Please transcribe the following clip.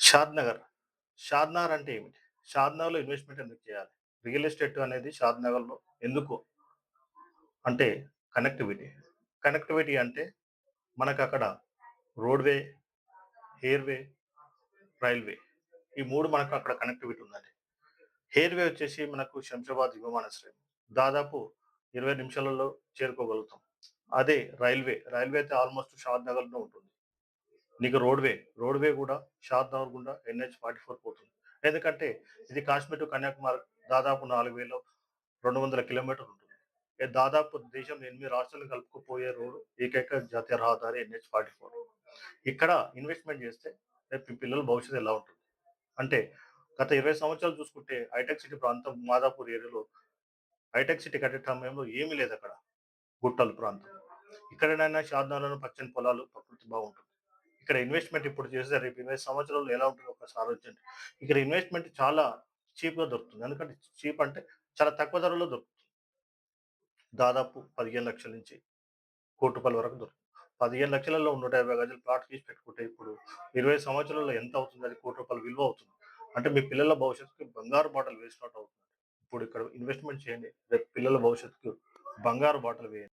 షాద్ నగర్. అంటే ఏమిటి? షాద్నగర్లో ఇన్వెస్ట్మెంట్ ఎందుకు చేయాలి? రియల్ ఎస్టేట్ అనేది షాద్నగర్లో ఎందుకు? అంటే కనెక్టివిటీ. కనెక్టివిటీ అంటే మనకు అక్కడ రోడ్వే హెయిర్వే రైల్వే ఈ మూడు మనకు అక్కడ కనెక్టివిటీ ఉన్నది హెయిర్వే వచ్చేసి మనకు శంషాబాద్ విమానాశ్రయం దాదాపు ఇరవై నిమిషాలలో చేరుకోగలుగుతాం. అదే రైల్వే. రైల్వే అయితే ఆల్మోస్ట్ షాద్ నగర్లో ఉంటుంది. నీకు రోడ్వే రోడ్వే కూడా షాద్ గుండా ఎన్హెచ్ ఫార్టీ ఫోర్ పోతుంది. ఎందుకంటే ఇది కాశ్మీర్ టు కన్యాకుమారి దాదాపు నాలుగు వేల రెండు వందల కిలోమీటర్లు ఉంటుంది. దాదాపు దేశం ఎనిమిది రాష్ట్రాలు కలుపుకుపోయే రోడ్డు ఏకైక జాతీయ రహదారి ఎన్హెచ్ ఫార్టీ ఫోర్. ఇక్కడ ఇన్వెస్ట్మెంట్ చేస్తే రేపు పిల్లల భవిష్యత్తు ఎలా ఉంటుంది? అంటే గత ఇరవై సంవత్సరాలు చూసుకుంటే హైటెక్ సిటీ ప్రాంతం మాదాపూర్ ఏరియాలో హైటెక్ సిటీ కట్టే సమయంలో ఏమీ లేదు అక్కడ. గుట్టల ప్రాంతం. ఇక్కడైనా శాదాలను పచ్చని పొలాలు ప్రకృతి బాగుంటుంది. ఇక్కడ ఇన్వెస్ట్మెంట్ ఇప్పుడు చేస్తే రేపు ఇరవై సంవత్సరాలు ఎలా ఉంటుందో ఒకసారి వచ్చింది ఇక్కడ ఇన్వెస్ట్మెంట్ చాలా చీప్గా దొరుకుతుంది. ఎందుకంటే చీప్ అంటే చాలా తక్కువ ధరలో దొరుకుతుంది. దాదాపు పదిహేను లక్షల నుంచి కోటి రూపాయల వరకు దొరుకుతుంది. పదిహేను లక్షలలో నూట యాభై గజలు ప్లాట్ తీసి పెట్టుకుంటే ఇప్పుడు ఇరవై సంవత్సరాల్లో ఎంత అవుతుంది? అది కోటి రూపాయల విలువ అవుతుంది. అంటే మీ పిల్లల భవిష్యత్తుకి బంగారు బాటలు వేసినట్టు అవుతుంది. ఇప్పుడు ఇక్కడ ఇన్వెస్ట్మెంట్ చేయండి. రేపు పిల్లల భవిష్యత్తుకు బంగారు బాటలు వేయండి.